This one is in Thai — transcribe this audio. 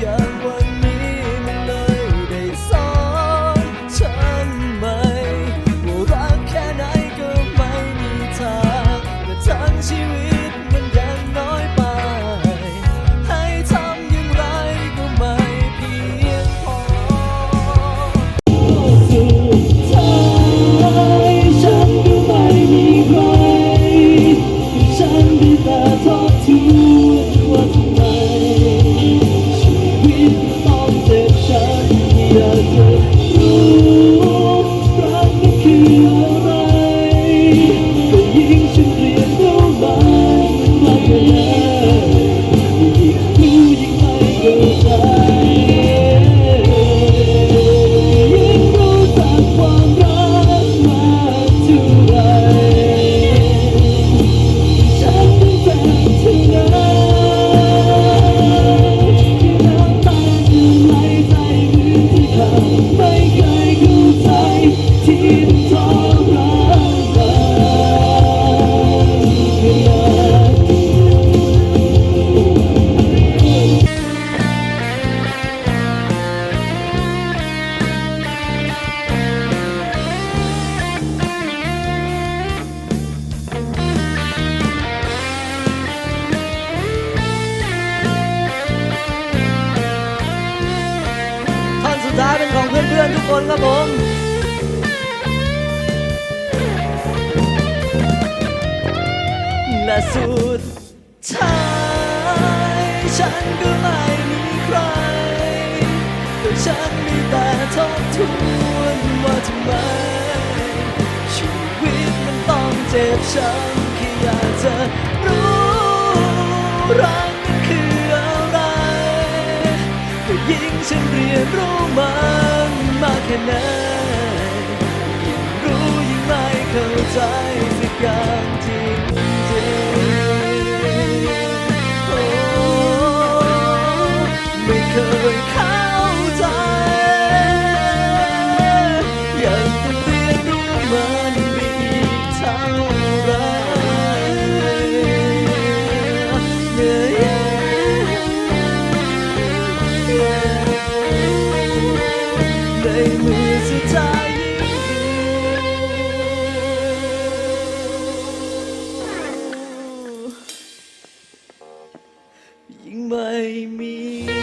yeah. Jesus. คนครับผมและสุดท้ายฉันก็ไม่มีใครแต่ฉันมีแต่ทบทวนว่าทำไมชีวิตมันต้องเจ็บช้ำแค่อยากจะรู้รักมันคืออะไรแต่ยิ่งฉันเรียนรู้มัน มากแค่ไหนยิ่งรู้ยิ่งไม่เข้าใจสักอย่าง ยิ่งไม่มีใคร